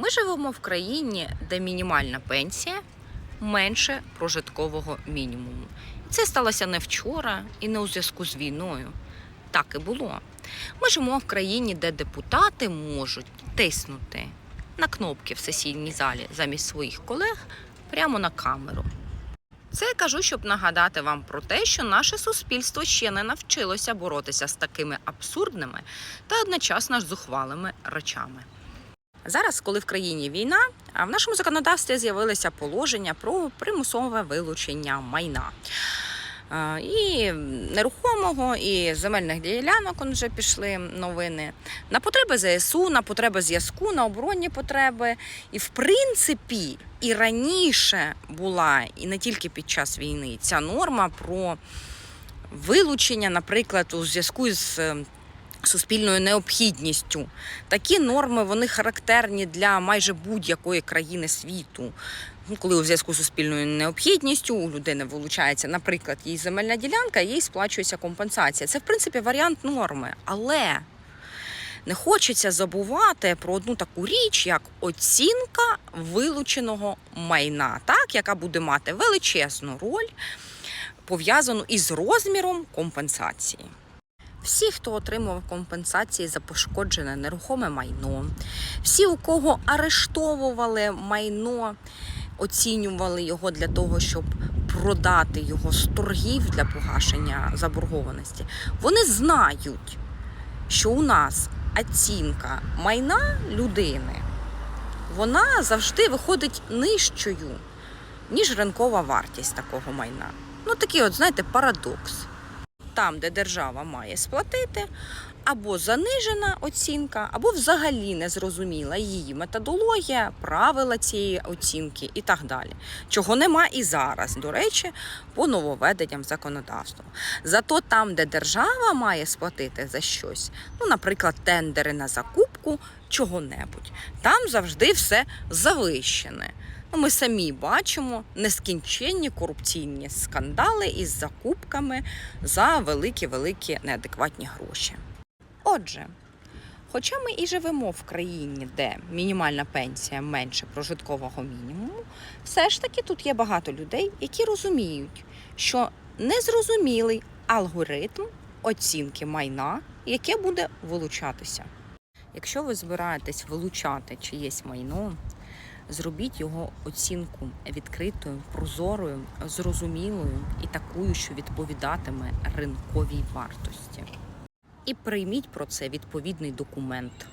Ми живемо в країні, де мінімальна пенсія менше прожиткового мінімуму. Це сталося не вчора і не у зв'язку з війною. Так і було. Ми живемо в країні, де депутати можуть тиснути на кнопки в сесійній залі замість своїх колег прямо на камеру. Це я кажу, щоб нагадати вам про те, що наше суспільство ще не навчилося боротися з такими абсурдними та одночасно зухвалими речами. Зараз, коли в країні війна, в нашому законодавстві з'явилися положення про примусове вилучення майна. І нерухомого, і земельних ділянок вже пішли новини на потреби ЗСУ, на потреби зв'язку, на оборонні потреби. І в принципі, і раніше була, і не тільки під час війни, ця норма про вилучення, наприклад, у зв'язку з е, суспільною необхідністю. Такі норми вони характерні для майже будь-якої країни світу. Ну, Коли у зв'язку з суспільною необхідністю у людини вилучається, наприклад, її земельна ділянка, їй сплачується компенсація. Це в принципі варіант норми, але не хочеться забувати про одну таку річ, як оцінка вилученого майна, так, яка буде мати величезну роль, пов'язану із розміром компенсації. Всі, хто отримував компенсації за пошкоджене нерухоме майно, всі, у кого арештовували майно, оцінювали його для того, щоб продати його з торгів для погашення заборгованості, вони знають, що у нас оцінка майна людини вона завжди виходить нижчою, ніж ринкова вартість такого майна. Ну такий, от, знаєте, парадокс там, де держава має сплатити, або занижена оцінка, або взагалі не зрозуміла її методологія, правила цієї оцінки і так далі. Чого нема і зараз, до речі, по нововведенням законодавства. Зато там, де держава має сплатити за щось, ну, наприклад, тендери на закупку чого-небудь, там завжди все завищене. Ну, ми самі бачимо нескінченні корупційні скандали із закупками за великі-великі неадекватні гроші. Отже, хоча ми і живемо в країні, де мінімальна пенсія менше прожиткового мінімуму, все ж таки тут є багато людей, які розуміють, що незрозумілий алгоритм оцінки майна, яке буде вилучатися. Якщо ви збираєтесь вилучати чиєсь майно, зробіть його оцінку відкритою, прозорою, зрозумілою і такою, що відповідатиме ринковій вартості. І прийміть про це відповідний документ.